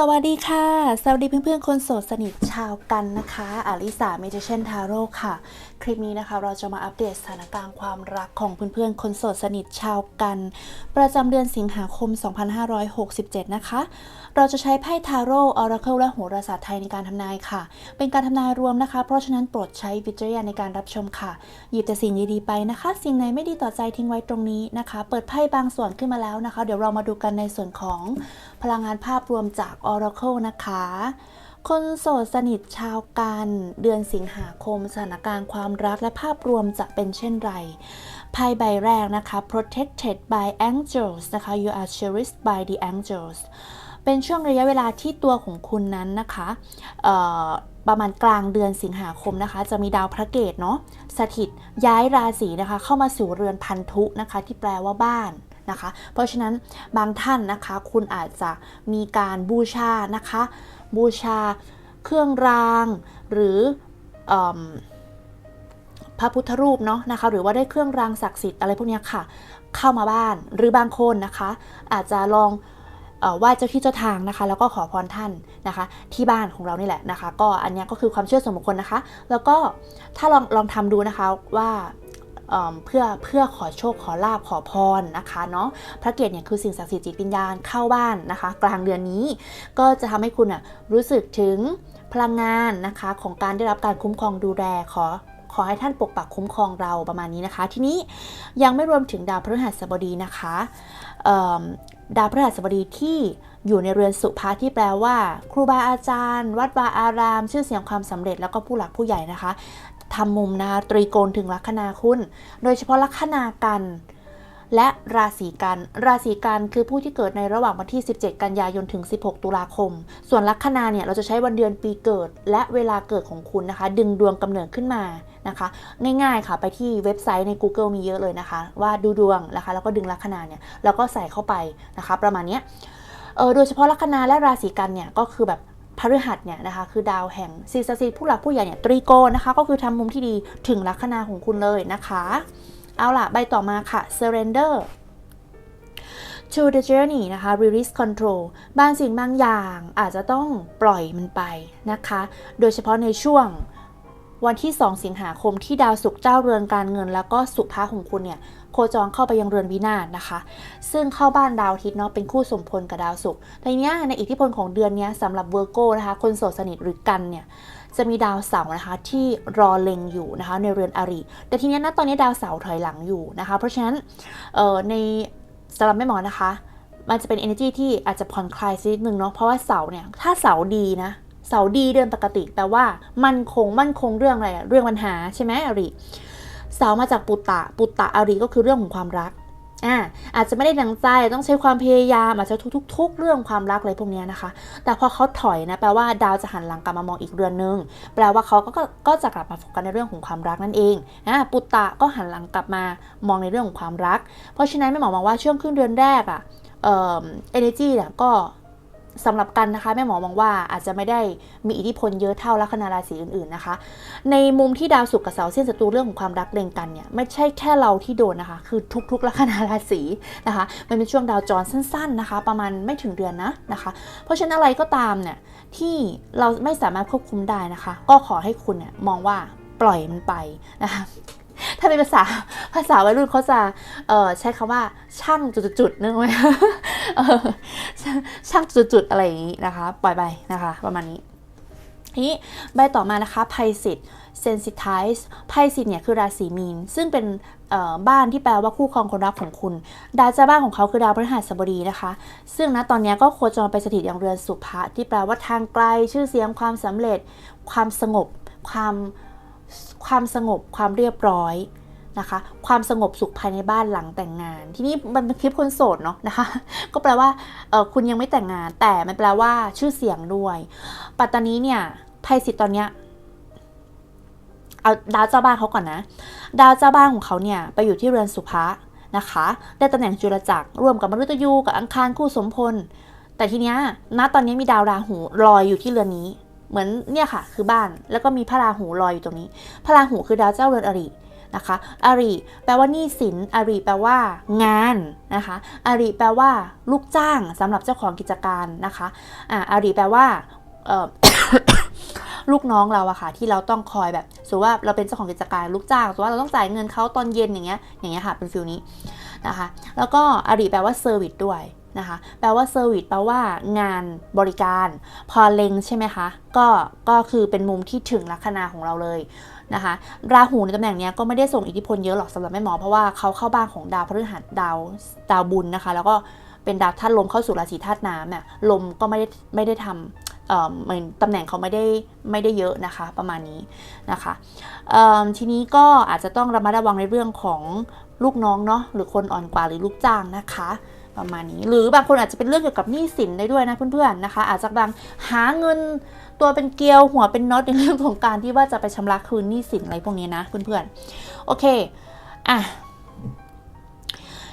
สวัสดีค่ะ สวัสดีเพื่อนๆ คนโสดสนิทชาวกันนะคะ อาริสาเมจิเชนทาโร่ค่ะ ลิปนี้นะคะ เราจะมาอัปเดตสถานการณ์ความรักของเพื่อนๆ คนโสดสนิทชาวกัน ประจำเดือนสิงหาคม 2567 นะคะ เราจะใช้ไพ่ทาโร่ออราเคิลและโหราศาสตร์ไทยในการทำนายค่ะ เป็นการทำนายรวมนะคะ เพราะฉะนั้นโปรดใช้วิจารณญาณในการรับชมค่ะ หยิบแต่สิ่งดีๆไปนะคะ สิ่งไหนไม่ดีต่อใจทิ้งไว้ตรงนี้นะคะ เปิดไพ่บางส่วนขึ้นมาแล้วนะคะ เดี๋ยวเรามาดูกันในส่วนของพลังงานภาพรวมจาก Oracle นะคะ คนโสดสนิทชาวกัน เดือนสิงหาคมสถานการณ์ความรักและภาพรวมจะเป็นเช่นไรไพ่ใบแรกนะคะ protected by angels นะคะ you are cherished by the angels เป็นช่วงระยะเวลาที่ตัวของคุณนั้นนะคะประมาณกลางเดือนสิงหาคมนะคะ จะมีดาวพระเกตเนาะสถิตย้ายราศีนะคะ เข้ามาสู่เรือนพันธุนะคะ ที่แปลว่าบ้าน นะคะ เพราะฉะนั้นบางท่านนะคะคุณอาจจะมีการบูชานะคะ บูชาเครื่องรางหรืออพระพุทธรูปเนาะนะคะหรือว่าได้เครื่องรางศักดิ์สิทธิ์อะไรพวกนี้ค่ะ เข้ามาบ้านหรือบางคนนะคะ อาจจะลองไหว้เจ้าที่เจ้าทางนะคะ แล้วก็ขอพรท่านนะคะ ที่บ้านของเรานี่แหละนะคะ ก็อันนี้ก็คือความเชื่อส่วนบุคคลนะคะ แล้วก็ถ้าลองลองทำดูนะคะว่า เพื่อเพื่อขอโชคขอลาบขอพรนะคะเนาะพระเกศเนี่ยคือสิ่งศักดิ์สิทธิ์จิตวิญญาณเข้าบ้านนะคะ กลางเดือนนี้ก็จะทำให้คุณอะรู้สึกถึงพลังงานนะคะของการได้รับการคุ้มครองดูแลขอขอให้ท่านปกปักคุ้มครองเราประมาณนี้นะคะ ทีนี้ยังไม่รวมถึงดาวพฤหัสบดีนะคะดาวพฤหัสบดีที่อยู่ในเรือนสุภาที่แปลว่า ครูบาอาจารย์ วัดวาอาราม ชื่อเสียงความสำเร็จแล้วก็ผู้หลักผู้ใหญ่นะคะ ทำมุมนะคะตรีโกณถึงลัคนาคุณ โดยเฉพาะลัคนากัน และราศีกัน ราศีกันคือผู้ที่เกิดในระหว่างวันที่ 17 กันยายนถึง 16 ตุลาคม ส่วนลัคนาเนี่ยเราจะใช้วันเดือนปีเกิด และเวลาเกิดของคุณนะคะ ดึงดวงกำเนิดขึ้นมานะคะ ง่ายๆค่ะไปที่เว็บไซต์ใน Google มีเยอะเลยนะคะ ว่าดูดวงนะคะแล้วก็ดึงลัคนาเนี่ยแล้วก็ใส่เข้าไปนะคะ ประมาณนี้เออโดยเฉพาะลัคนาและราศีกันเนี่ยก็คือแบบ พฤหัสเนี่ยนะคะคือดาวแห่งสิ่งศักดิ์สิทธิ์ผู้หลักผู้ใหญ่เนี่ยตรีโกนะคะ ก็คือทำมุมที่ดีถึงลัคนาของคุณเลยนะคะ เอาล่ะ ใบต่อมาค่ะ surrender to the journey นะคะ release control บางสิ่งบางอย่างอาจจะต้องปล่อยมันไปนะคะ โดยเฉพาะในช่วงวันที่ 2 สิงหาคมที่ดาวศุกร์เจ้าเรือนการเงิน แล้วก็สุภาของคุณเนี่ย โคจรเข้าไปยังเรือนวินาศนะคะ ซึ่งเข้าบ้านดาวอาทิตย์เนาะเป็นคู่สมพลกับดาวศุกร์แต่เนี้ยในอิทธิพลของเดือนนี้สำหรับเวอร์โกนะคะ คนโสดสนิทหรือกันเนี่ยจะมีดาวเสาร์นะคะที่รอเล็งอยู่นะคะในเรือนอริ แต่ทีเนี้ยนะตอนนี้ดาวเสาร์ถอยหลังอยู่นะคะ เพราะฉะนั้นในสำหรับแม่หมอนะคะ มันจะเป็น energy ที่อาจจะผ่อนคลายสักนิดนึงเนาะเพราะว่าเสาร์เนี่ยถ้าเสาร์ดีนะเสาร์ดีเดือนปกติแปลว่ามันคงมั่นคงเรื่องอะไรอะเรื่องปัญหาใช่ไหมอริ เสามาจากปุตตะ ปุตตะอริก็คือเรื่องของความรักอ่าอาจจะไม่ได้ดังใจต้องใช้ความพยายามอาจจะทุกๆ เรื่องความรักอะไรพวกนี้นะคะ แต่พอเขาถอยนะแปลว่าดาวจะหันหลังกลับมามองอีกเรือนนึง แปลว่าเขาก็ก็จะกลับมาโฟกัสในเรื่องของความรักนั่นเองอ่าปุตตะก็หันหลังกลับมามองในเรื่องของความรัก เพราะฉะนั้นแม่หมอมองว่าช่วงครึ่งเดือนแรกอะเอ่อ energy เนี่ยก็ สำหรับกันนะคะแม่หมอมองว่าอาจจะไม่ได้มีอิทธิพลเยอะเท่าลัคนาราศีอื่นๆนะคะ ในมุมที่ดาวศุกร์กับเสาเส้นศัตรูเรื่องของความรักเล็งกันเนี่ยไม่ใช่แค่เราที่โดนนะคะ คือทุกๆลัคนาราศีนะคะ มันเป็นช่วงดาวจรสั้น ๆนะคะ ประมาณไม่ถึงเดือนนะนะคะ เพราะฉะนั้นอะไรก็ตามเนี่ยที่เราไม่สามารถควบคุมได้นะคะ ก็ขอให้คุณเนี่ยมองว่าปล่อยมันไปนะคะ ถ้าเป็นภาษาภาษาวัยรุ่นเขาจะเอ่อใช้คำว่าช่างจุดๆนึกไหมช่างจุดๆอะไรอย่างนี้นะคะ ปล่อยไปนะคะ ประมาณนี้ทีนี้ใบต่อมานะคะไพสิต sensitize ไพสิตเนี่ยคือราศีมีน ซึ่งเป็นบ้านที่แปลว่าคู่ครองคนรักของคุณ ดาวเจ้าบ้านของเขาคือดาวพฤหัสบดีนะคะ ซึ่งณตอนนี้ก็โคจรไปสถิตอย่างเรือนสุภะที่แปลว่าทางไกล ชื่อเสียงความสำเร็จ ความสงบ ความ ความสงบความเรียบร้อยนะคะ ความสงบสุขภายในบ้านหลังแต่งงาน ทีนี้มันเป็นคลิปคนโสดเนาะนะคะ ก็แปลว่าเออคุณยังไม่แต่งงาน แต่มันแปลว่าชื่อเสียงด้วย ปัตตานีเนี่ยไพสิตตอนเนี้ยเอาดาวเจ้าบ้านเขาก่อนนะ ดาวเจ้าบ้านของเขาเนี่ยไปอยู่ที่เรือนสุภะนะคะ ได้ตำแหน่งจุลจักรร่วมกับมฤตยูกับอังคารคู่สมพล แต่ทีเนี้ยณตอนนี้มีดาวราหูลอยอยู่ที่เรือนนี้ เหมือนเนี่ยค่ะ คือบ้านแล้วก็มีพระราหูลอยอยู่ตรงนี้ พระราหูคือดาวเจ้าเรือนอรินะคะอาริแปลว่าหนี้สินอาริแปลว่า งานนะคะอาริแปลว่า ลูกจ้างสำหรับเจ้าของกิจการนะคะอ่าอาริแปลว่าลูกน้องเราอะค่ะ ที่เราต้องคอยแบบสมมติว่าเราเป็นเจ้าของกิจการลูกจ้างสมมติว่าเราต้องจ่ายเงินเขาตอนเย็นอย่างเงี้ยอย่างเงี้ยค่ะเป็นฟิลนี้นะคะ แล้วก็อาริแปลว่าเซอร์วิสด้วย นะคะ แปลว่าเซอร์วิสแปลว่างานบริการ พอเล็งใช่ไหมคะ ก็ก็คือเป็นมุมที่ถึงลัคนาของเราเลยนะคะ ราหูในตำแหน่งนี้ก็ไม่ได้ส่งอิทธิพลเยอะหรอกสำหรับแม่หมอ เพราะว่าเขาเข้าบ้านของดาวพฤหัสดาวดาวบุญนะคะ แล้วก็เป็นดาวธาตุลมเข้าสู่ราศีธาตุน้ำเนี่ยลมก็ไม่ได้ไม่ได้ทำเอ่อเหมือนตำแหน่งเขาไม่ได้ไม่ได้เยอะนะคะ ประมาณนี้นะคะทีนี้ก็อาจจะต้องระมัดระวังในเรื่องของลูกน้องเนาะหรือคนอ่อนกว่าหรือลูกจ้างนะคะ ประมาณนี้ หรือบางคนอาจจะเป็นเรื่องเกี่ยวกับหนี้สินได้ด้วยนะเพื่อนๆนะคะ อาจจะกำลังหาเงินตัวเป็นเกลียวหัวเป็นน็อตในเรื่องของการที่ว่าจะไปชำระคืนหนี้สินอะไรพวกนี้นะเพื่อนๆโอเคอะ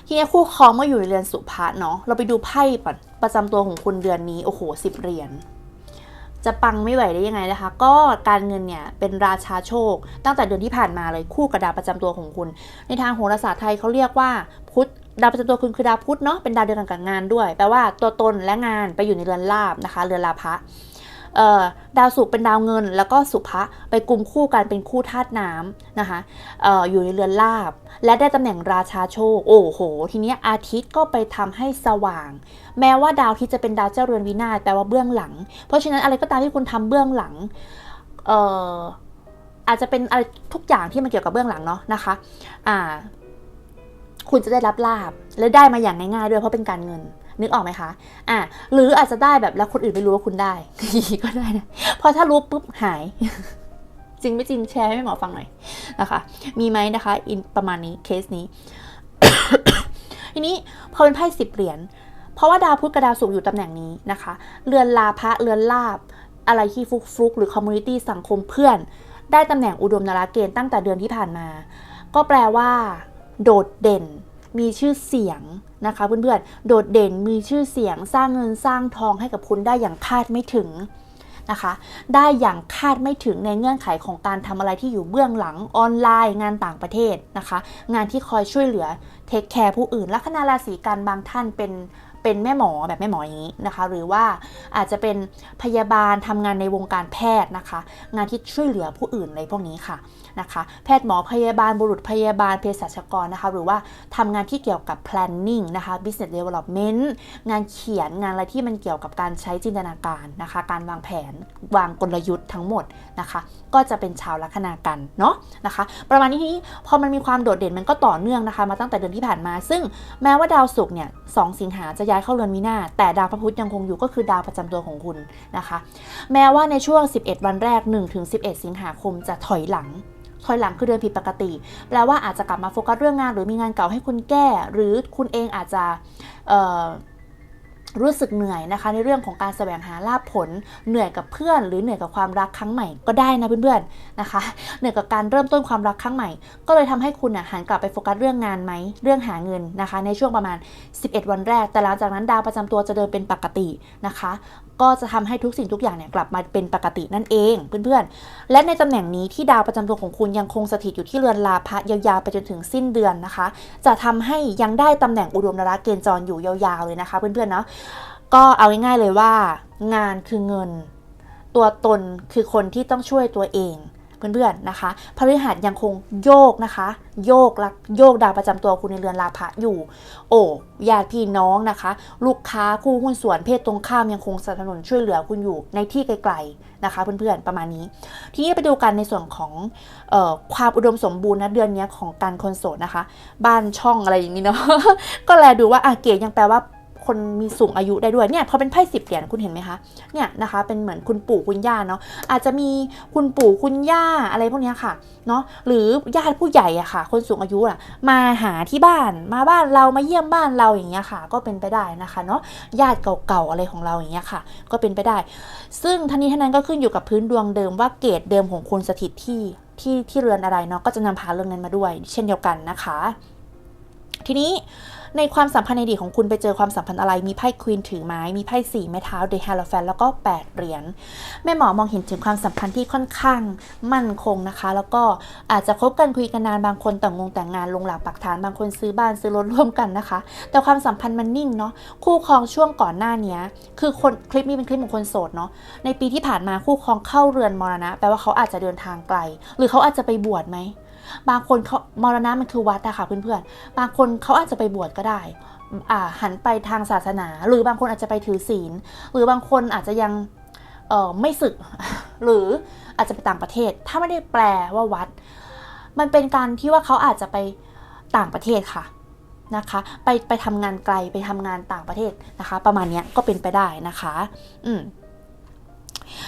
ทีนี้คู่ครองเมื่ออยู่ในเรือนสุภาเนาะเราไปดูไพ่ก่อนประจำตัวของคุณเดือนนี้โอ้โหสิบเหรียญจะปังไม่ไหวได้ยังไงนะคะ ก็การเงินเนี่ยเป็นราชาโชค ตั้งแต่เดือนที่ผ่านมาเลยคู่กับดาวประจำตัวของคุณ ในทางโหราศาสตร์ไทยเขาเรียกว่า พุธ ดาวประจำตัวคุณคือดาวพุธเนาะเป็นดาวเดียวกันกับงานด้วยแปลว่าตัวตนและงานไปอยู่ในเรือนลาบนะคะ เรือนลาภะดาวศุกร์เป็นดาวเงิน แล้วก็สุภะไปกลุ่มคู่กันเป็นคู่ธาตุน้ำนะคะอออยู่ในเรือนลาบ และได้ตำแหน่งราชาโชค โอ้โห ทีเนี้ยอาทิตย์ก็ไปทำให้สว่าง แม้ว่าดาวอาที่จะเป็นดาวเจ้าเรือนวินาศแปลว่าเบื้องหลัง เพราะฉะนั้นอะไรก็ตามที่คุณทำเบื้องหลังอออาจจะเป็นอะไรทุกอย่างที่มันเกี่ยวกับเบื้องหลังเนาะนะคะอ่า คุณจะได้รับลาบและได้มาอย่างง่ายๆด้วยเพราะเป็นการเงิน นึกออกไหมคะ อ่าหรืออาจจะได้แบบแล้วคนอื่นไม่รู้ว่าคุณได้ก็ได้นะเพราะถ้ารู้ปุ๊บหาย จริงไม่จริงแชร์ให้หมอฟังหน่อยนะคะ มีไหมนะคะอินประมาณนี้เคสนี้ ทีนี้พอเป็นไพ่สิบเหรียญเพราะว่าดาวพุธกับดาวศุกร์อยู่ตำแหน่งนี้นะคะ เรือนลาภะเรือนลาบ อะไรที่ฟุกฟุกหรือคอมมูนิตี้สังคมเพื่อน ได้ตำแหน่งอุดมนาราเกณฑ์ตั้งแต่เดือนที่ผ่านมา ก็แปลว่า โดดเด่น มีชื่อเสียงนะคะเพื่อนๆ โดดเด่นมีชื่อเสียงสร้างเงินสร้างทองให้กับคุณได้อย่างคาดไม่ถึงนะคะ ได้อย่างคาดไม่ถึงในเงื่อนไขของการทำอะไรที่อยู่เบื้องหลังออนไลน์ งานต่างประเทศนะคะ งานที่คอยช่วยเหลือเทคแคร์ผู้อื่นลัคนาราศีกันบางท่านเป็น เป็นแม่หมอแบบแม่หมออย่างนี้นะคะ หรือว่าอาจจะเป็นพยาบาลทำงานในวงการแพทย์นะคะ งานที่ช่วยเหลือผู้อื่นในพวกนี้ค่ะนะคะ แพทย์หมอพยาบาลบุรุษพยาบาลเภสัชกรนะคะ หรือว่าทำงานที่เกี่ยวกับ planning นะคะ business development งานเขียนงานอะไรที่มันเกี่ยวกับการใช้จินตนาการนะคะ การวางแผนวางกลยุทธ์ทั้งหมดนะคะ ก็จะเป็นชาวลัคนากันเนาะนะคะ ประมาณนี้ทีนี้พอมันมีความโดดเด่นมันก็ต่อเนื่องนะคะ มาตั้งแต่เดือนที่ผ่านมา ซึ่งแม้ว่าดาวศุกร์เนี่ยสองสิงหาจะย้ายเข้าเรือนวินาแต่ดาวพระพุธยังคงอยู่ก็คือดาวประจำตัวของคุณนะคะ แม้ว่าในช่วง 11 วันแรก 1-11 สิงหาคมจะถอยหลังถอยหลังคือเดินผิดปกติ แปลว่าอาจจะกลับมาโฟกัสเรื่องงาน หรือมีงานเก่าให้คุณแก้ หรือคุณเองอาจจะ รู้สึกเหนื่อยนะคะ ในเรื่องของการแสวงหาลาภผล เหนื่อยกับเพื่อน หรือเหนื่อยกับความรักครั้งใหม่ก็ได้นะเพื่อนๆนะคะ เหนื่อยกับการเริ่มต้นความรักครั้งใหม่ ก็เลยทำให้คุณน่ะหันกลับไปโฟกัสเรื่องงานไหมเรื่องหาเงินนะคะ ในช่วงประมาณ 11 วันแรก แต่หลังจากนั้นดาวประจำตัวจะเดินเป็นปกตินะคะ ก็จะทำให้ทุกสิ่งทุกอย่างเนี่ยกลับมาเป็นปกตินั่นเองเพื่อนๆ และในตำแหน่งนี้ที่ดาวประจำตัวของคุณยังคงสถิตอยู่ที่เรือนลาภะยาวๆไปจนถึงสิ้นเดือนนะคะ จะทำให้ยังได้ตำแหน่งอุดมนราเกณฑ์จรอยู่ยาวๆเลยนะคะ เพื่อนๆเนาะก็เอาง่ายๆเลยว่า งานคือเงิน ตัวตนคือคนที่ต้องช่วยตัวเองเพื่อนๆนะคะพฤหัสยังคงโยกนะคะ โยกลักโยกดาวประจำตัวคุณในเรือนลาภะอยู่ โอ้ญาติพี่น้องนะคะ ลูกค้าคู่หุ้นส่วนเพศตรงข้ามยังคงสนับสนุนช่วยเหลือคุณอยู่ในที่ไกลๆนะคะ เพื่อนๆประมาณนี้ ทีนี้ไปดูกันในส่วนของออความอุดมสมบูรณ์นะเดือนนี้ของการคนโสดนะคะ บ้านช่องอะไรอย่างนี้เนาะก็แลดูว่าอะเกดยังแปลว่า คนมีสูงอายุได้ด้วยเนี่ยพอเป็นไพ่สิบเหรียญคุณเห็นไหมคะเนี่ยนะคะเป็นเหมือนคุณปู่คุณย่าเนาะอาจจะมีคุณปู่คุณย่าอะไรพวกนี้ค่ะเนาะหรือญาติผู้ใหญ่อะค่ะ คนสูงอายุอะมาหาที่บ้านมาบ้านเรามาเยี่ยมบ้านเราอย่างเงี้ยค่ะ ก็เป็นไปได้นะคะเนาะญาติเก่าๆอะไรของเราอย่างเงี้ยค่ะ ก็เป็นไปได้ ซึ่งทั้งนี้ทั้งนั้นก็ขึ้นอยู่กับพื้นดวงเดิมว่าเกรดเดิมของคุณสถิตที่ที่ที่เรือนอะไรเนาะก็จะนำพาเรื่องนั้นมาด้วย เช่นเดียวกันนะคะ ทีนี้ ในความสัมพันธ์ในอดีตของคุณไปเจอความสัมพันธ์อะไร มีไพ่ควีนถือไม้ มีไพ่สี่ไม้เท้าเดฮาร์แฟนแล้วก็8เหรียญ แม่หมอมองเห็นถึงความสัมพันธ์ที่ค่อนข้างมั่นคงนะคะ แล้วก็อาจจะคบกันคุยกันนานบางคนแต่งงงแต่งงานลงหลักปักฐานบางคนซื้อบ้านซื้อรถร่วมกันนะคะ แต่ความสัมพันธ์มันนิ่งเนาะ คู่ครองช่วงก่อนหน้านี้คือคนคลิปนี้เป็นคลิปของคนโสดเนาะ ในปีที่ผ่านมาคู่ครองเข้าเรือนมรณะ แปลว่าเขาอาจจะเดินทางไกล หรือเขาอาจจะไปบวชไหม บางคนเขามรณะมันคือวัดอะค่ะเพื่อนๆ บางคนเขาอาจจะไปบวชก็ได้อ่าหันไปทางศาสนา หรือบางคนอาจจะไปถือศีล หรือบางคนอาจจะยังเออไม่ศึก หรืออาจจะไปต่างประเทศ ถ้าไม่ได้แปลว่าวัด มันเป็นการที่ว่าเขาอาจจะไปต่างประเทศค่ะนะคะไปไปทำงานไกลไปทำงานต่างประเทศนะคะ ประมาณนี้ก็เป็นไปได้นะคะ อืม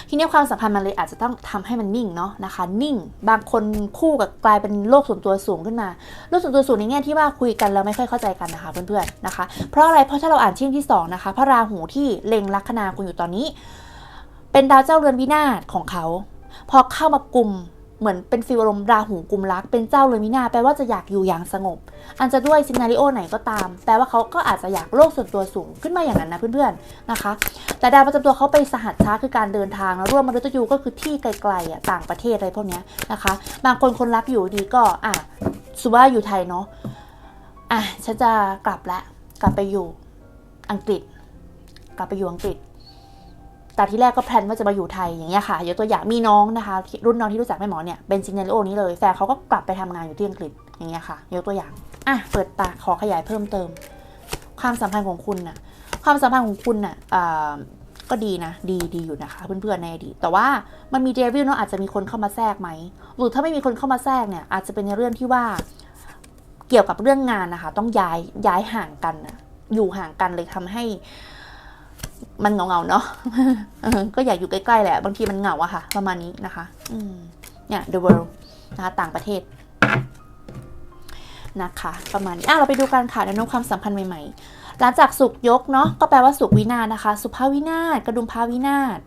ทีนี้ความสัมพันธ์มันเลยอาจจะต้องทำให้มันนิ่งเนาะนะคะ นิ่ง บางคนคู่กับกลายเป็นโลกส่วนตัวสูงขึ้นมา โลกส่วนตัวสูงในแง่ที่ว่าคุยกันแล้วไม่ค่อยเข้าใจกันนะคะเพื่อนๆนะคะ เพราะอะไร เพราะถ้าเราอ่านชิ้นที่สองนะคะ พระราหูที่เล็งลัคนาคุณอยู่ตอนนี้ เป็นดาวเจ้าเรือนวินาศของเขา พอเข้ามากลุ่ม เหมือนเป็นฟิลอารมราหูกลุ่มรัก เป็นเจ้าเรือนวินาแปลว่าจะอยากอยู่อย่างสงบ อันจะด้วยซินาริโอไหนก็ตาม แปลว่าเขาก็อาจจะอยากโลกส่วนตัวสูงขึ้นมาอย่างนั้นนะเพื่อนๆนะคะ แต่ดาวประจำตัวเขาไปสหัสช้าคือการเดินทางแล้วร่วมมนุษย์ยูก็คือที่ไกลๆอะต่างประเทศอะไรพวกเนี้ยนะคะ บางคนคนรักอยู่ดีก็อะสุว่าอยู่ไทยเนาะอะฉันจะกลับละกลับไปอยู่อังกฤษ กลับไปอยู่อังกฤษ แต่ที่แรกก็แพลนว่าจะมาอยู่ไทยอย่างเงี้ยค่ะยกตัวอย่างมีน้องนะคะ รุ่นน้องที่รู้จักแม่หมอเนี่ยเป็นซิงเกิลโอนี้เลยแฟนเขาก็กลับไปทำงานอยู่ที่อังกฤษอย่างเงี้ยค่ะยกตัวอย่างอะเปิดตาขอขยายเพิ่มเติม ความสัมพันธ์ของคุณน่ะความสัมพันธ์ของคุณน่ะอ่าก็ดีนะ ดีดีอยู่นะคะ เพื่อนๆในอดีตแต่ว่ามันมีเดวิลเนาะอาจจะมีคนเข้ามาแทรกไหมหรือถ้าไม่มีคนเข้ามาแทรกเนี่ยอาจจะเป็นในเรื่องที่ว่าเกี่ยวกับเรื่องงานนะคะ ต้องย้ายย้ายห่างกันนะอยู่ห่างกันเลยทำให้ มันเหงาเนาะก็อยากอยู่ใกล้ๆแหละ บางทีมันเหงาอะค่ะ ประมาณนี้นะคะ อืมเนี่ย the world นะคะต่างประเทศนะคะ ประมาณนี้อะเราไปดูกันค่ะแนวโน้มความสัมพันธ์ใหม่ๆ หลังจากสุกยกเนาะก็แปลว่าสุกวินาศนะคะ สุภาวินาศกระดุมพาวินาศ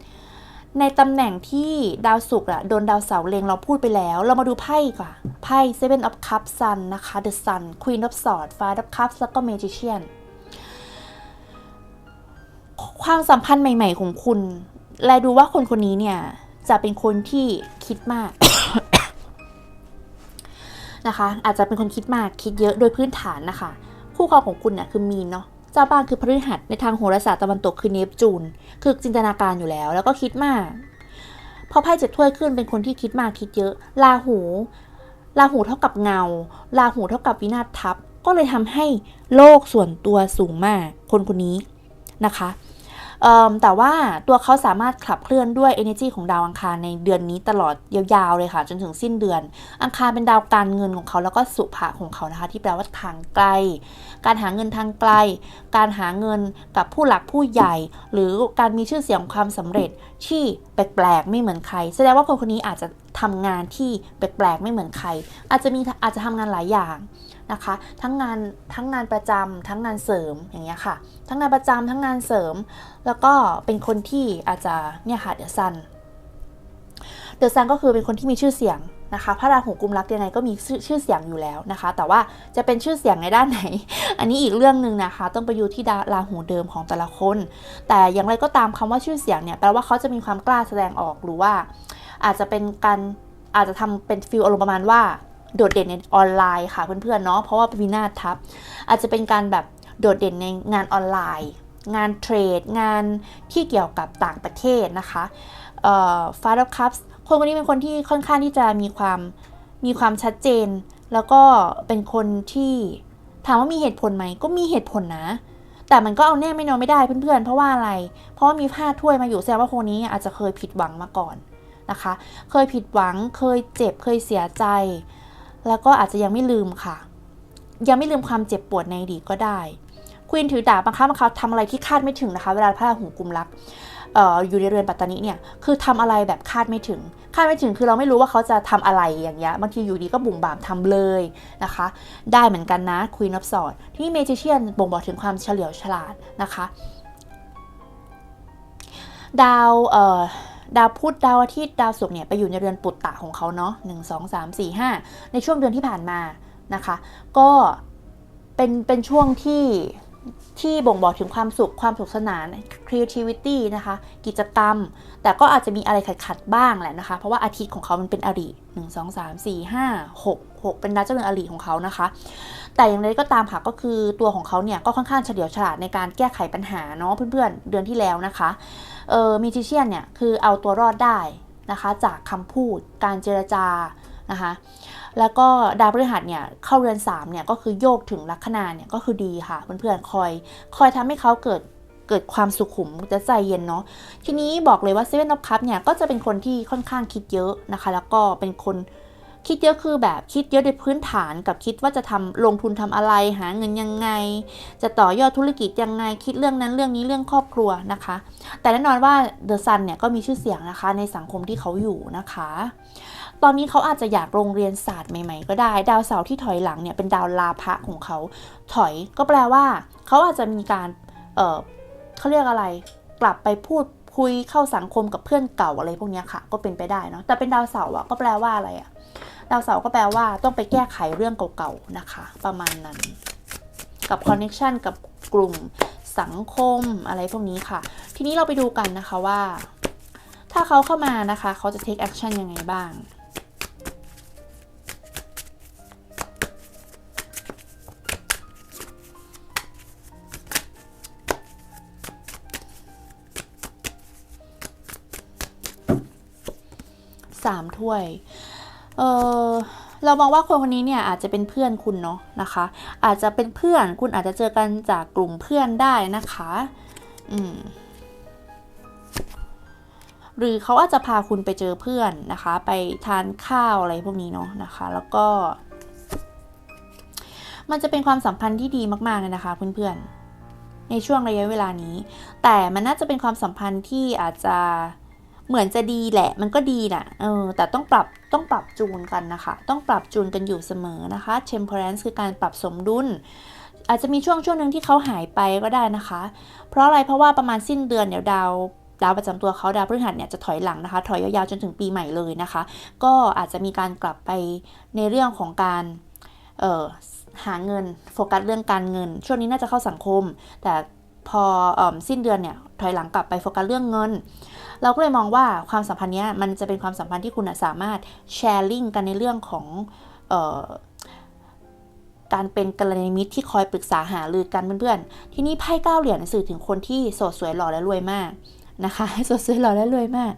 ในตำแหน่งที่ดาวศุกร์อะโดนดาวเสาร์เลงเราพูดไปแล้ว เรามาดูไพ่ก่อนไพ่ Seven of Cups Sun นะคะ The Sun Queen of Swords Five of Cups แล้วก็ Magician ความสัมพันธ์ใหม่ ๆ ของคุณ และดูว่าคนคนนี้เนี่ย จะเป็นคนที่คิดมากนะคะ อาจจะเป็นคนคิดมากคิดเยอะโดยพื้นฐานนะคะ คู่ครองของคุณเนี่ยคือมีนเนาะเจ้าบ้านคือพฤหัสในทางโหราศาสตร์ตะวันตกคือเนปจูน คือจินตนาการอยู่แล้ว แล้วก็คิดมากพอไพ่เจ็ดถ้วยขึ้นเป็นคนที่คิดมากคิดเยอะลาหูลาหูเท่ากับเงาลาหูเท่ากับวินาศทับก็เลยทำให้โลกส่วนตัวสูงมาก คนคนนี้นะคะ แต่ว่าตัวเขาสามารถขับเคลื่อนด้วย energy ของดาวอังคารในเดือนนี้ตลอดยาวๆเลยค่ะ จนถึงสิ้นเดือน อังคารเป็นดาวการเงินของเขาแล้วก็สุภะของเขานะคะ ที่แปลว่าทางไกล การหาเงินทางไกล การหาเงินกับผู้หลักผู้ใหญ่ หรือการมีชื่อเสียงความสำเร็จที่แปลกๆไม่เหมือนใคร แสดงว่าคนคนนี้อาจจะทำงานที่แปลกๆไม่เหมือนใคร อาจจะมีอาจจะทำงานหลายอย่าง นะคะ ทั้งงานทั้งงานประจำทั้งงานเสริมอย่างเงี้ยค่ะ ทั้งงานประจำทั้งงานเสริม แล้วก็เป็นคนที่อาจจะเนี่ยค่ะเดอะซันเดอะซันก็คือเป็นคนที่มีชื่อเสียงนะคะพระราหูกุมรักยังไงก็มีชื่อชื่อเสียงอยู่แล้วนะคะ แต่ว่าจะเป็นชื่อเสียงในด้านไหน อันนี้อีกเรื่องหนึ่งนะคะ ต้องไปดูที่ดาราหูเดิมของแต่ละคน แต่อย่างไรก็ตามคำว่าชื่อเสียงเนี่ยแปลว่าเขาจะมีความกล้าแสดงออกหรือว่า อาจจะเป็นการอาจจะทำเป็นฟิลอารมณ์ประมาณว่า โดดเด่นในออนไลน์ค่ะเพื่อนๆเนาะเพราะว่าวินาศทับ อาจจะเป็นการแบบโดดเด่นในงานออนไลน์ งานเทรด งานที่เกี่ยวกับต่างประเทศนะคะเอ่อ Father of Cups คนคนนี้เป็นคนที่ค่อนข้างที่จะมีความมีความชัดเจน แล้วก็เป็นคนที่ถามว่ามีเหตุผลไหมก็มีเหตุผลนะ แต่มันก็เอาแน่ไม่นอนไม่ได้เพื่อนๆ เพราะว่าอะไร เพราะว่ามีผ้าถ้วยมาอยู่แสดงว่าคนนี้อาจจะเคยผิดหวังมาก่อนนะคะ เคยผิดหวังเคยเจ็บเคยเสียใจ แล้วก็อาจจะยังไม่ลืมค่ะ ยังไม่ลืมความเจ็บปวดในอดีตก็ได้ควีนถือดาบบางครั้งบางคราวทำอะไรที่คาดไม่ถึงนะคะ เวลาพระราหูกุมรักอออยู่ในเรือนปัตตานีเนี่ยคือทำอะไรแบบคาดไม่ถึง คาดไม่ถึงคือเราไม่รู้ว่าเขาจะทำอะไรอย่างเงี้ยบางทีอยู่ดีก็บุ่มบ่ามทำเลยนะคะ ได้เหมือนกันนะควีนอฟสอดที่เมจิเชียนบ่งบอกถึงความเฉลียวฉลาดนะคะ ดาวเอ่อ ดาวพุธดาวอาทิตย์ดาวศุกร์เนี่ยไปอยู่ในเรือนปุตตะของเขาเนาะหนึ่งสองสามสี่ห้าในช่วงเดือนที่ผ่านมานะคะ ก็เป็นเป็นช่วงที่ ที่บ่งบอกถึงความสุขความสุขสนาน creativity นะคะ กิจกรรม แต่ก็อาจจะมีอะไรขัดๆบ้างแหละนะคะ เพราะว่าอาทิตย์ของเขามันเป็นอริ1 2 3 4 5 6 6 เป็นดาวเจ้าเรือนอริของเขานะคะ แต่อย่างไรก็ตามค่ะก็คือตัวของเขาเนี่ยก็ค่อนข้างเฉลียวฉลาดในการแก้ไขปัญหาเนาะเพื่อนๆ เดือนที่แล้วนะคะเออมิจิเชียนเนี่ยคือเอาตัวรอดได้นะคะ จากคำพูดการเจรจา นะคะ แล้วก็ดาวพฤหัสเนี่ยเข้าเรือน3เนี่ยก็คือโยกถึงลัคนาเนี่ยก็คือดีค่ะเพื่อนๆคอยคอยทำให้เขาเกิดเกิดความสุขุมจะใจเย็นเนาะทีนี้บอกเลยว่าเซเว่นออฟคัพเนี่ยก็จะเป็นคนที่ค่อนข้างคิดเยอะนะคะ แล้วก็เป็นคนคิดเยอะคือแบบคิดเยอะในพื้นฐานกับคิดว่าจะทำลงทุนทำอะไรหาเงินยังไง จะต่อยอดธุรกิจยังไง คิดเรื่องนั้นเรื่องนี้เรื่องครอบครัวนะคะ แต่แน่นอนว่าเดอะซันเนี่ยก็มีชื่อเสียงนะคะในสังคมที่เขาอยู่นะคะ ตอนนี้เขาอาจจะอยากโรงเรียนศาสตร์ใหม่ ๆ ก็ได้ ดาวเสาร์ที่ถอยหลังเนี่ยเป็นดาวลาภะของเขา ถอยก็แปลว่า เขาอาจจะมีการ เออเขาเรียกอะไร กลับไปพูดคุยเข้าสังคมกับเพื่อนเก่าอะไรพวกนี้ค่ะ ก็เป็นไปได้เนาะ แต่เป็นดาวเสาร์อะก็แปลว่าอะไรอะดาวเสาร์ก็แปลว่าต้องไปแก้ไขเรื่องเก่าๆนะคะ ประมาณนั้น กับคอนเน็ชันกับกลุ่มสังคมอะไรพวกนี้ค่ะ ทีนี้เราไปดูกันนะคะว่า ถ้าเขาเข้ามานะคะ เขาจะ take action ยังไงบ้าง สามถ้วย เออเรามองว่าคนคนนี้เนี่ยอาจจะเป็นเพื่อนคุณเนาะนะคะ อาจจะเป็นเพื่อนคุณอาจจะเจอกันจากกลุ่มเพื่อนได้นะคะ อืมหรือเขาอาจจะพาคุณไปเจอเพื่อนนะคะ ไปทานข้าวอะไรพวกนี้เนาะนะคะ แล้วก็ มันจะเป็นความสัมพันธ์ที่ดีมากๆเลยนะคะ เพื่อนๆในช่วงระยะเวลานี้ แต่มันน่าจะเป็นความสัมพันธ์ที่อาจจะ เหมือนจะดีแหละ มันก็ดีนะเออ แต่ต้องปรับ ต้องปรับจูนกันนะคะ ต้องปรับจูนกันอยู่เสมอนะคะ temperance คือการปรับสมดุล อาจจะมีช่วงช่วงหนึ่งที่เขาหายไปก็ได้นะคะ เพราะอะไร เพราะว่าประมาณสิ้นเดือนเดี๋ยวดาวดาวประจำตัวเขาดาวพฤหัสเนี่ยจะถอยหลังนะคะ ถอยยาวๆจนถึงปีใหม่เลยนะคะ ก็อาจจะมีการกลับไปในเรื่องของการเออหาเงินโฟกัสเรื่องการเงิน ช่วงนี้น่าจะเข้าสังคม แต่พออสิ้นเดือนเนี่ยถอยหลังกลับไปโฟกัสเรื่องเงิน เราก็เลยมองว่าความสัมพันธ์เนี้ยมันจะเป็นความสัมพันธ์ที่คุณสามารถแชร์ลิงกันในเรื่องของออการเป็นกัลยาณมิตรที่คอยปรึกษาหารือกันเพื่อนๆ ที่นี่ไพ่เก้าเหรียญสื่อถึงคนที่โสดสวยหล่อและรวยมากนะคะ โสดสวยหล่อและรวยมาก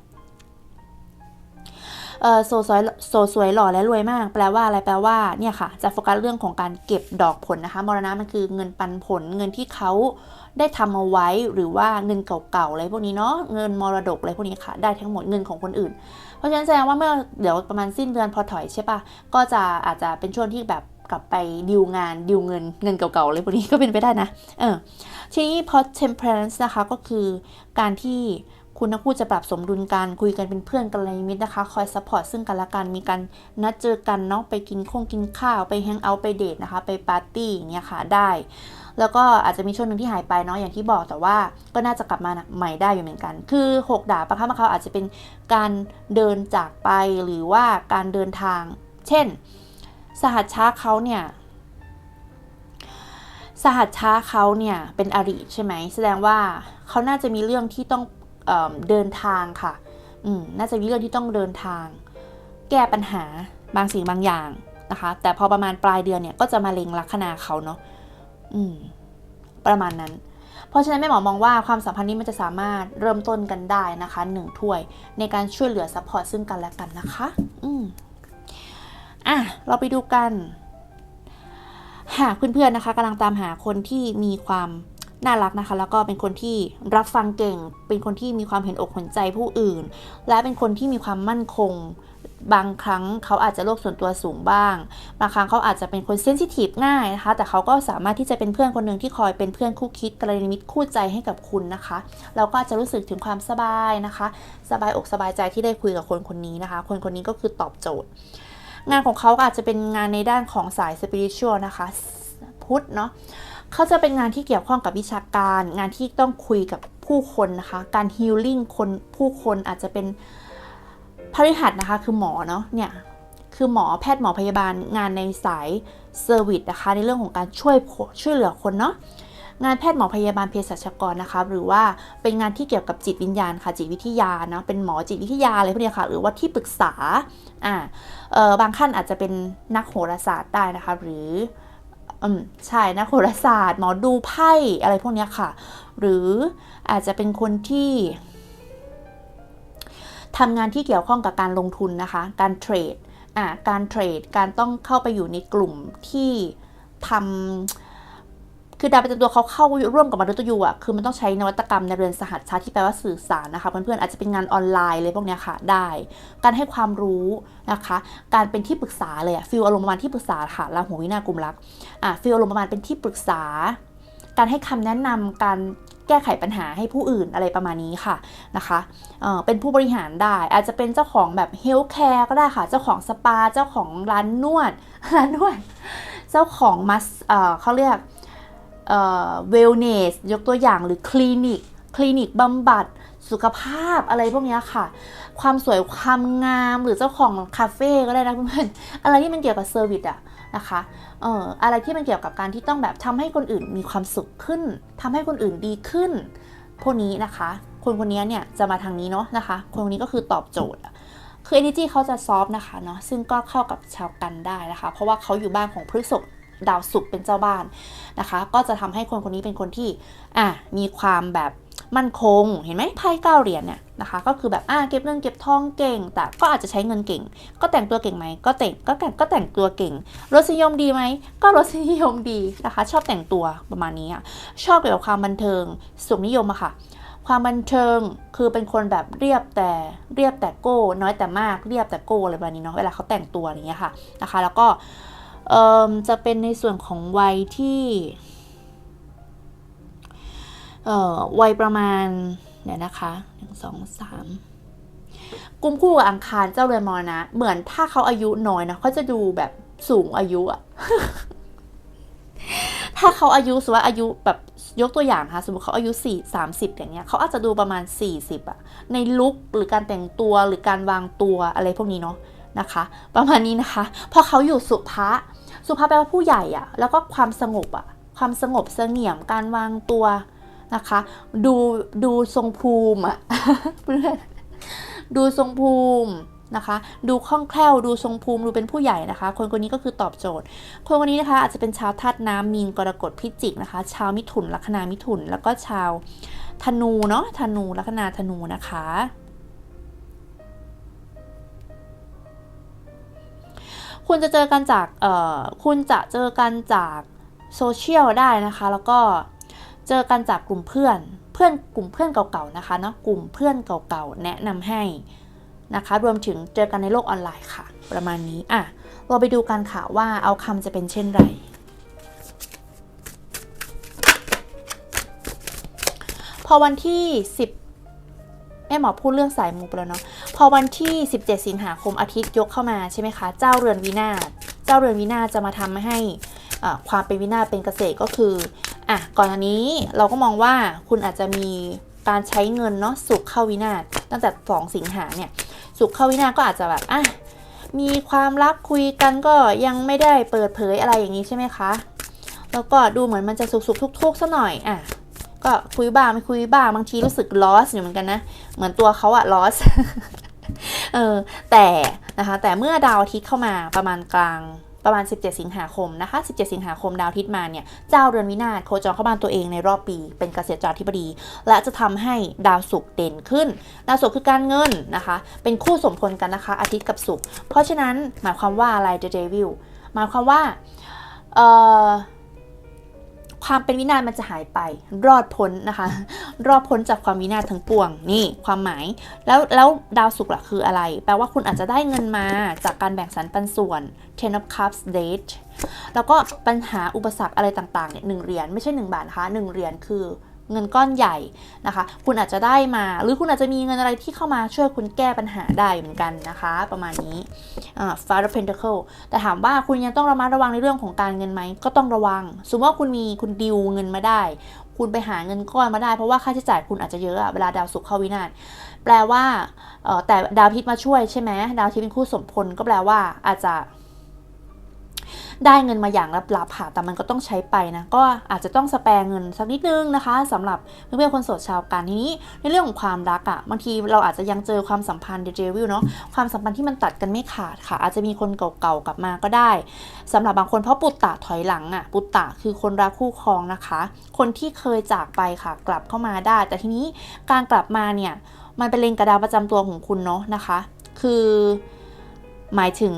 โซสวยโซสวยหล่อและรวยมาก แปลว่าอะไรแปลว่าเนี่ยค่ะ จะโฟกัสเรื่องของการเก็บดอกผลนะคะมรณะมันคือเงินปันผลเงินที่เขาได้ทำเอาไว้หรือว่าเงินเก่าๆอะไรพวกนี้เนาะเงินมรดกอะไรพวกนี้ค่ะ ได้ทั้งหมดเงินของคนอื่น เพราะฉะนั้นแสดงว่าเมื่อเดี๋ยวประมาณสิ้นเดือนพอถอยใช่ปะก็จะอาจจะเป็นช่วงที่แบบกลับไปดิวงานดิวเงินเงินเก่าๆอะไรพวกนี้ก็เป็นไปได้นะเออทีนี้พอ temperance นะคะก็คือการที่ คุณทั้งคู่จะปรับสมดุลกันคุยกันเป็นเพื่อนกันอะไรมิตรนะคะ คอยซัพพอร์ตซึ่งกันและกัน มีการนัดเจอกันเนาะ ไปกินคงกินข้าว ไปแฮงเอาท์ไปเดทนะคะ ไปปาร์ตี้อย่างเงี้ยค่ะ ได้ แล้วก็อาจจะมีช่วงหนึ่งที่หายไปเนาะ อย่างที่บอกแต่ว่าก็น่าจะกลับมาใหม่ได้อยู่เหมือนกัน คือ 6 ดาบประคับประเขาอาจจะเป็นการเดินจากไปหรือว่าการเดินทาง เช่น สหัชชาเขาเนี่ยสหัชชาเขาเนี่ยเป็นอริใช่ไหม แสดงว่าเขาน่าจะมีเรื่องที่ต้อง เเดินทางค่ะอืมน่าจะมีเรื่องที่ต้องเดินทาง แก้ปัญหาบางสิ่งบางอย่างนะคะ แต่พอประมาณปลายเดือนเนี่ยก็จะมาเล็งลัคนาเขาเนาะอืมประมาณนั้น เพราะฉะนั้นแม่หมอมองว่าความสัมพันธ์นี้มันจะสามารถเริ่มต้นกันได้นะคะหนึ่งถ้วย ในการช่วยเหลือซัพพอร์ตซึ่งกันและกันนะคะ อืมอะเราไปดูกัน หากเพื่อนๆนะคะกำลังตามหาคนที่มีความ น่ารักนะคะ แล้วก็เป็นคนที่รับฟังเก่ง เป็นคนที่มีความเห็นอกเห็นใจผู้อื่น และเป็นคนที่มีความมั่นคง บางครั้งเขาอาจจะโลกส่วนตัวสูงบ้าง บางครั้งเขาอาจจะเป็นคนเซนซิทีฟง่ายนะคะ แต่เขาก็สามารถที่จะเป็นเพื่อนคนหนึ่งที่คอยเป็นเพื่อนคู่คิดกัลยาณมิตรคู่ใจให้กับคุณนะคะ เราก็าจจะรู้สึกถึงความสบายนะคะ สบายอกสบายใจที่ได้คุยกับคนคนนี้นะคะ คนคนนี้ก็คือตอบโจทย์ งานของเขาอาจจะเป็นงานในด้านของสายสปิริตชัวนะคะ พุทธเนาะ เขาจะเป็นงานที่เกี่ยวข้องกับวิชาการ งานที่ต้องคุยกับผู้คนนะคะ การฮีลลิ่งคนผู้คนอาจจะเป็นพฤหัสนะคะ คือหมอเนาะเนี่ยคือหมอแพทย์หมอพยาบาลงานในสายเซอร์วิสนะคะ ในเรื่องของการช่วยช่วยเหลือคนเนาะงานแพทย์หมอพยาบาลเภสัชกรนะคะ หรือว่าเป็นงานที่เกี่ยวกับจิตวิญญาณค่ะ จิตวิทยาเนาะเป็นหมอจิตวิทยาอะไรพวกเนี้ยค่ะ หรือว่าที่ปรึกษาอ่าออบางท่านอาจจะเป็นนักโหราศาสตร์ได้นะคะ หรือ อืมใช่นักโหราศาสตร์หมอดูไพ่อะไรพวกเนี้ยค่ะ หรืออาจจะเป็นคนที่ทำงานที่เกี่ยวข้องกับการลงทุนนะคะ การเทรดอ่าการเทรด การต้องเข้าไปอยู่ในกลุ่มที่ทำ คือดาวประจำตัวเขาเข้าร่วมกับมนุษย์ยูอะคือมันต้องใช้นวัตกรรมในเรือนสหัสชาที่แปลว่าสื่อสารนะคะเพื่อนๆอาจจะเป็นงานออนไลน์เลยพวกเนี้ยค่ะได้ การให้ความรู้นะคะ การเป็นที่ปรึกษาเลยอะฟิลอารมณ์ประมาณที่ปรึกษาค่ะราหูวินากุมรักอะฟิลอารมณ์ประมาณเป็นที่ปรึกษา การให้คำแนะนำการแก้ไขปัญหาให้ผู้อื่นอะไรประมาณนี้ค่ะนะคะเเป็นผู้บริหารได้ อาจจะเป็นเจ้าของแบบเฮลท์แคร์ก็ได้ค่ะ เจ้าของสปา เจ้าของร้านนวด ร้านนวด เจ้าของมัสเอ่อเขาเรียก เวลเนสยกตัวอย่างหรือคลินิก คลินิกบำบัด สุขภาพอะไรพวกนี้ค่ะ ความสวยความงามหรือเจ้าของคาเฟ่ก็ได้นะเพื่อนๆอะไรที่มันเกี่ยวกับเซอร์วิสอะนะคะเอ่ออะไรที่มันเกี่ยวกับการที่ต้องแบบทำให้คนอื่นมีความสุขขึ้นทำให้คนอื่นดีขึ้น พวกนี้นะคะ คนคนนี้เนี่ยจะมาทางนี้เนาะนะคะ คนคนนี้ก็คือตอบโจทย์คือ energy เขาจะซอฟนะคะเนาะซึ่งก็เข้ากับชาวกันได้นะคะ เพราะว่าเขาอยู่บ้านของพฤษภ ดาวศุกร์เป็นเจ้าบ้านนะคะ ก็จะทำให้คนคนนี้เป็นคนที่อะมีความแบบมั่นคง เห็นไหมไพ่เก้าเหรียญเนี่ยนะคะ ก็คือแบบอะเก็บเงินเก็บทองเก่ง แต่ก็อาจจะใช้เงินเก่ง ก็แต่งตัวเก่งไหมก็แต่งก็แต่งก็แต่งตัวเก่งรสนิยมดีไหมก็รสนิยมดีนะคะ ชอบแต่งตัวประมาณนี้อะชอบเกี่ยวกับความบันเทิงสุขนิยมอะค่ะความบันเทิงคือเป็นคนแบบเรียบแต่เรียบแต่โก้ น้อยแต่มากเรียบแต่โก้อะไรแบบนี้เนาะเวลาเขาแต่งตัวอย่างเงี้ยค่ะนะคะ แล้วก็ จะเป็นในส่วนของวัยที่วัยประมาณเนี่ยนะคะหนึ่งสองสามกุมคู่กับอังคารเจ้าเรือนมรณะ เหมือนถ้าเขาอายุน้อยนะเขาจะดูแบบสูงอายุอะถ้าเขาอายุสมมติว่าอายุแบบยกตัวอย่างนะคะสมมติเขาอายุสี่สามสิบอย่างเงี้ยเขาอาจจะดูประมาณ40อะในลุคหรือการแต่งตัวหรือการวางตัวอะไรพวกนี้เนาะนะคะ ประมาณนี้นะคะพราะเขาอยู่สุภะ สุภะแปลว่าผู้ใหญ่อะแล้วก็ความสงบอะความสงบเสงี่ยมการวางตัวนะคะ ดูดูทรงภูมิอะเพื่อนดูทรงภูมินะคะ ดูคล่องแคล่วดูทรงภูมิดูเป็นผู้ใหญ่นะคะ คนคนนี้ก็คือตอบโจทย์ คนคนนี้นะคะอาจจะเป็นชาวธาตุน้ำมีนกรกฎพิจิกนะคะ ชาวมิถุนลัคนามิถุนแล้วก็ชาวธนูเนาะธนูลัคนาธนูนะคะ คุณจะเจอกันจากเอ่อคุณจะเจอกันจากโซเชียลได้นะคะ แล้วก็เจอกันจากกลุ่มเพื่อน เพื่อนกลุ่มเพื่อนเก่าๆนะคะเนาะกลุ่มเพื่อนเก่าๆแนะนำให้นะคะ รวมถึงเจอกันในโลกออนไลน์ค่ะ ประมาณนี้อะเราไปดูกันค่ะว่าเอาคำจะเป็นเช่นไรพอวันที่ 10 ม่หมอพูดเรื่องสายมูไปแล้วเนาะพอวันที่ 17 สิงหาคมอาทิตย์ยกเข้ามาใช่ไหมคะ เจ้าเรือนวินาศเจ้าเรือนวินาศจะมาทำให้ความเป็นวินาศเป็นเกษตรก็คืออะก่อนอันนี้เราก็มองว่าคุณอาจจะมีการใช้เงินเนาะสุขเข้าวินาศตั้งแต่ 2 สิงหาเนี่ยสุขเข้าวินาศก็อาจจะแบบอะมีความรักคุยกันก็ยังไม่ได้เปิดเผยอะไรอย่างนี้ใช่ไหมคะ แล้วก็ดูเหมือนมันจะสุกๆทุกๆซะหน่อยอะ ก็คุยบ้างไม่คุยบ้างบางทีรู้สึกลอสอยู่เหมือนกันนะ เหมือนตัวเขาอะลอสเออแต่นะคะแต่เมื่อดาวอาทิตย์เข้ามาประมาณกลางประมาณ 17 สิงหาคมนะคะ 17 สิงหาคมดาวอาทิตย์มาเนี่ย เจ้าเรือนวินาศโคจรเข้าบ้านตัวเองในรอบปี เป็นเกษตรจารธิบดี และจะทำให้ดาวศุกร์เด่นขึ้น ดาวศุกร์คือการเงินนะคะ เป็นคู่สมพลกันนะคะ อาทิตย์กับศุกร์ เพราะฉะนั้นหมายความว่าอะไร The Devil หมายความว่า เอ่อ ความเป็นวินาศมันจะหายไป รอดพ้นนะคะ รอดพ้นจากความวินาศทั้งปวงนี่ความหมาย แล้วแล้วดาวศุกร์ล่ะคืออะไร แปลว่าคุณอาจจะได้เงินมาจากการแบ่งสรรปันส่วน Ten of Cups Date แล้วก็ปัญหาอุปสรรคอะไรต่างๆเนี่ยหนึ่งเหรียญไม่ใช่ 1 บาทนะคะหนึ่งเหรียญคือ เงินก้อนใหญ่นะคะ คุณอาจจะได้มา หรือคุณอาจจะมีเงินอะไรที่เข้ามาช่วยคุณแก้ปัญหาได้เหมือนกันนะคะ ประมาณนี้อ่า Five of Pentacle แต่ถามว่าคุณยังต้องระมัดระวังในเรื่องของการเงินไหม ก็ต้องระวัง สมมติว่าคุณมีคุณดิวเงินมาได้ คุณไปหาเงินก้อนมาได้ เพราะว่าค่าใช้จ่ายคุณอาจจะเยอะอะเวลาดาวศุกร์เข้าวินาศแปลว่าแต่ดาวอาทิตย์มาช่วยใช่ไหมดาวทิตย์เป็นคู่สมพลก็แปลว่าอาจจะ ได้เงินมาอย่างลับๆค่ะ แต่มันก็ต้องใช้ไปนะ ก็อาจจะต้องสแปร์เงินสักนิดนึงนะคะสำหรับเพื่อนๆคนโสดชาวกันทีนี้ ในเรื่องของความรักอะ่ะบางทีเราอาจจะยังเจอความสัมพันธ์เดจวิลเนาะ ความสัมพันธ์ที่มันตัดกันไม่ขาดค่ะ อาจจะมีคนเก่าๆกลับมาก็ได้สำหรับบางคนเพราะปุตตะถอยหลังอะ่ะปุตตะคือคนรักคู่ครองนะคะ คนที่เคยจากไปค่ะ กลับเข้ามาได้ แต่ทีนี้การกลับมาเนี่ยมันเป็นเลงกระดาวประจำตัวของคุณเนาะนะคะ คือ หมายถึง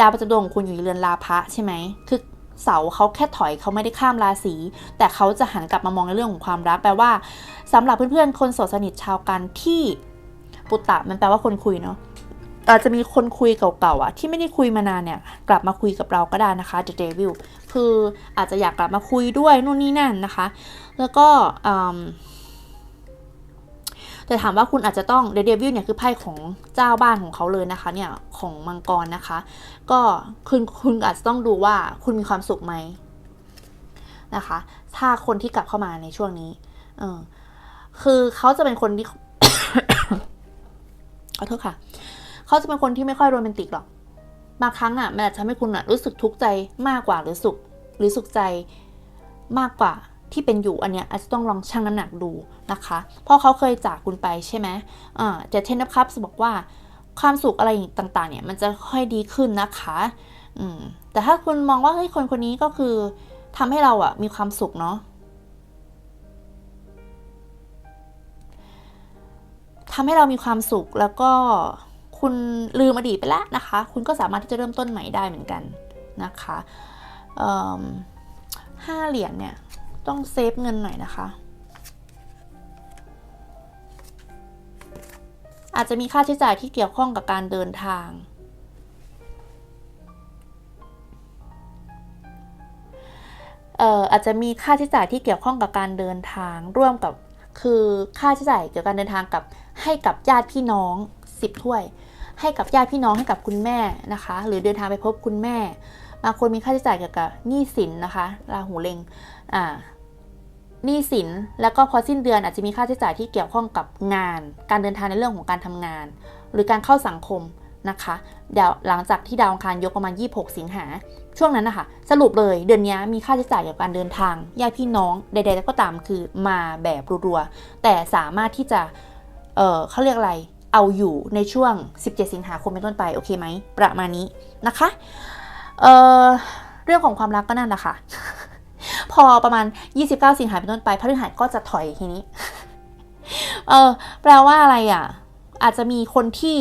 ดาวประจำตัวของคุณอยู่ในเรือนลาภะใช่ไหมคือเสาเขาแค่ถอยเขาไม่ได้ข้ามราศีแต่เขาจะหันกลับมามองในเรื่องของความรักแปลว่าสำหรับเพื่อนๆ คนโสดสนิทชาวกันที่ปุตตะมันแปลว่าคนคุยเนาะอาจจะมีคนคุยเก่าๆอะที่ไม่ได้คุยมานานเนี่ยกลับมาคุยกับเราก็ได้นะคะ The Devil คืออาจจะอยากกลับมาคุยด้วยนู่นนี่นั่นนะคะ แล้วก็อืม แต่ถามว่าคุณอาจจะต้อง The Devil เนี่ยคือไพ่ของเจ้าบ้านของเขาเลยนะคะเนี่ยของมังกรนะคะ ก็คุณคุณอาจจะต้องดูว่าคุณมีความสุขไหมนะคะ ถ้าคนที่กลับเข้ามาในช่วงนี้ เออคือเขาจะเป็นคนที่ขอโทษค่ะ เขาจะเป็นคนที่ไม่ค่อยโรแมนติกหรอก บางครั้งอะมันอาจจะทำให้คุณอะรู้สึกทุกข์ใจมากกว่าหรือสุข หรือสุขใจมากกว่า ที่เป็นอยู่อันเนี้ยอาจจะต้องลองชั่งน้ำหนักดูนะคะ เพราะเขาเคยจากคุณไปใช่ไหมอ่าแต่เทนนับคัพบอกว่าความสุขอะไรต่างๆเนี่ยมันจะค่อยดีขึ้นนะคะอืมแต่ถ้าคุณมองว่าเฮ้ยคนคนนี้ก็คือทำให้เราอะมีความสุขเนาะทำให้เรามีความสุขแล้วก็คุณลืมอดีตไปแล้วนะคะ คุณก็สามารถที่จะเริ่มต้นใหม่ได้เหมือนกันนะคะห้าเหรียญเนี่ย ต้องเซฟเงินหน่อยนะคะ อาจจะมีค่าใช้จ่ายที่เกี่ยวข้องกับการเดินทาง เอ่ออาจจะมีค่าใช้จ่ายที่เกี่ยวข้องกับการเดินทาง ร่วมกับคือค่าใช้จ่ายเกี่ยวกับการเดินทางกับให้กับญาติพี่น้อง10ถ้วย ให้กับญาติพี่น้องให้กับคุณแม่นะคะ หรือเดินทางไปพบคุณแม่บางคนมีค่าใช้จ่ายเกี่ยวกับหนี้สินนะคะราหูเลงอ่า หนี้สิน แล้วก็พอสิ้นเดือนอาจจะมีค่าใช้จ่ายที่เกี่ยวข้องกับงาน การเดินทางในเรื่องของการทำงาน หรือการเข้าสังคมนะคะเดี๋ยวหลังจากที่ดาวอังคารยกประมาณ 26 สิงหา ช่วงนั้นนะคะ สรุปเลยเดือนนี้มีค่าใช้จ่ายเกี่ยวกับการเดินทางญาติพี่น้องใด ๆ ก็ตามคือมาแบบรัวๆ แต่สามารถที่จะ เออเขาเรียกอะไร เอาอยู่ในช่วง 17 สิงหาคมเป็นต้นไป โอเคไหม ประมาณนี้นะคะ เออเรื่องของความรักก็นั่นแหละค่ะ พอประมาณ 29 สิงหาเป็นต้นไปพฤหัสก็จะถอยทีนี้ เออ แปลว่าอะไรอะ อาจจะมีคนที่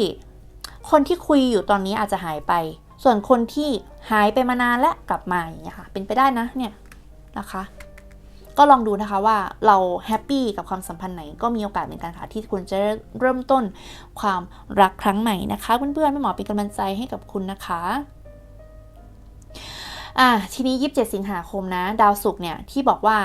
คนที่คุยอยู่ตอนนี้อาจจะหายไป ส่วนคนที่หายไปมานานและกลับมาอย่างเงี้ยค่ะ เป็นไปได้นะ เนี่ยนะคะ ก็ลองดูนะคะว่าเราแฮปปี้กับความสัมพันธ์ไหน ก็มีโอกาสเหมือนกันค่ะ ที่คุณจะเริ่มต้นความรักครั้งใหม่นะคะ เพื่อนๆแม่หมอเป็นกำลังใจให้กับคุณนะคะ อะทีนี้27สิงหาคมนะ ดาวศุกร์เนี่ยที่บอกว่า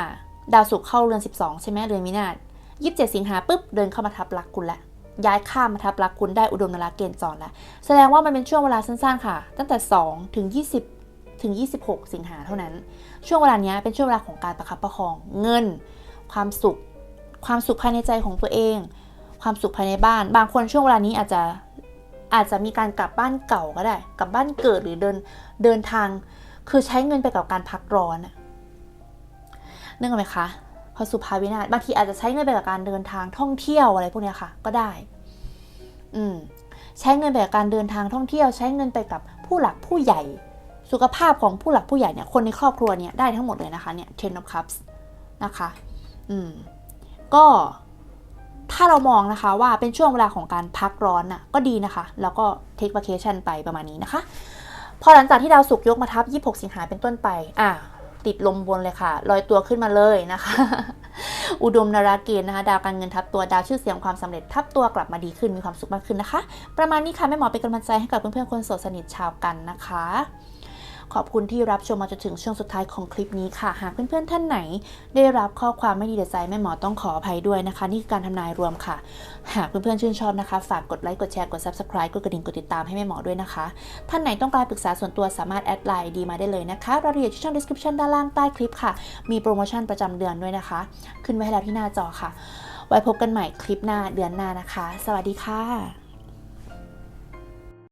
ดาวศุกร์เข้าเรือน 12 ใช่ไหมเรือนมินาศ27สิงหาปุ๊บเดินเข้ามาทับลักคุณละย้ายข้ามมาทับลักคุณได้อุดมนราเกณฑ์จรล้วแสดงว่ามันเป็นช่วงเวลาสั้นๆค่ะ ตั้งแต่ 2 ถึง 20 ถึง 26 สิงหาเท่านั้น ช่วงเวลานี้เป็นช่วงเวลาของการประคับประคองเงิน ความสุข ความสุขภายในใจของตัวเอง ความสุขภายในบ้าน บางคนช่วงเวลานี้อาจจะอาจจะมีการกลับบ้านเก่าก็ได้ กลับบ้านเกิดหรือเดินเดินทาง คือใช้เงินไปกับการพักร้อนนึกออกไหมคะพอสุภาวินาศบางทีอาจจะใช้เงินไปกับการเดินทางท่องเที่ยวอะไรพวกนี้ค่ะ ก็ได้ อืมใช้เงินไปกับการเดินทางท่องเที่ยว ใช้เงินไปกับผู้หลักผู้ใหญ่ สุขภาพของผู้หลักผู้ใหญ่เนี่ยคนในครอบครัวเนี่ยได้ทั้งหมดเลยนะคะเนี่ย Ten of Cups นะคะ อืมก็ถ้าเรามองนะคะว่าเป็นช่วงเวลาของการพักร้อนน่ะก็ดีนะคะ แล้วก็ take vacation ไปประมาณนี้นะคะ พอหลังจากที่ดาวศุกร์ยกมาทับ 26 สิงหาเป็นต้นไป อ่าติดลมบนเลยค่ะ ลอยตัวขึ้นมาเลยนะคะ อุดมนาราเกณฑ์นะคะ ดาวการเงินทับตัว ดาวชื่อเสียงความสำเร็จทับตัวกลับมาดีขึ้น มีความสุขมากขึ้นนะคะ ประมาณนี้ค่ะแม่หมอเป็นกำลังใจให้กับเพื่อนๆคนโสดสนิทชาวกันนะคะ ขอบคุณที่รับชมมาจนถึงช่วงสุดท้ายของคลิปนี้ค่ะ หากเพื่อนๆท่านไหน ได้รับข้อความไม่ดีแต่ใจแม่หมอต้องขออภัยด้วยนะคะ นี่คือการทำนายรวมค่ะ หากเพื่อนๆชื่นชอบนะคะ ฝากกดไลค์กดแชร์กด subscribe กดกระดิ่งกดติดตามให้แม่หมอด้วยนะคะ ท่านไหนต้องการปรึกษาส่วนตัวสามารถแอดไลน์ดีมาได้เลยนะคะรายละเอียดที่ช่อง description ด้านล่างใต้คลิปค่ะ มีโปรโมชั่นประจำเดือนด้วยนะคะ ขึ้นไว้ให้แล้วที่หน้าจอค่ะ ไว้พบกันใหม่คลิปหน้าเดือนหน้านะคะ สวัสดีค่ะ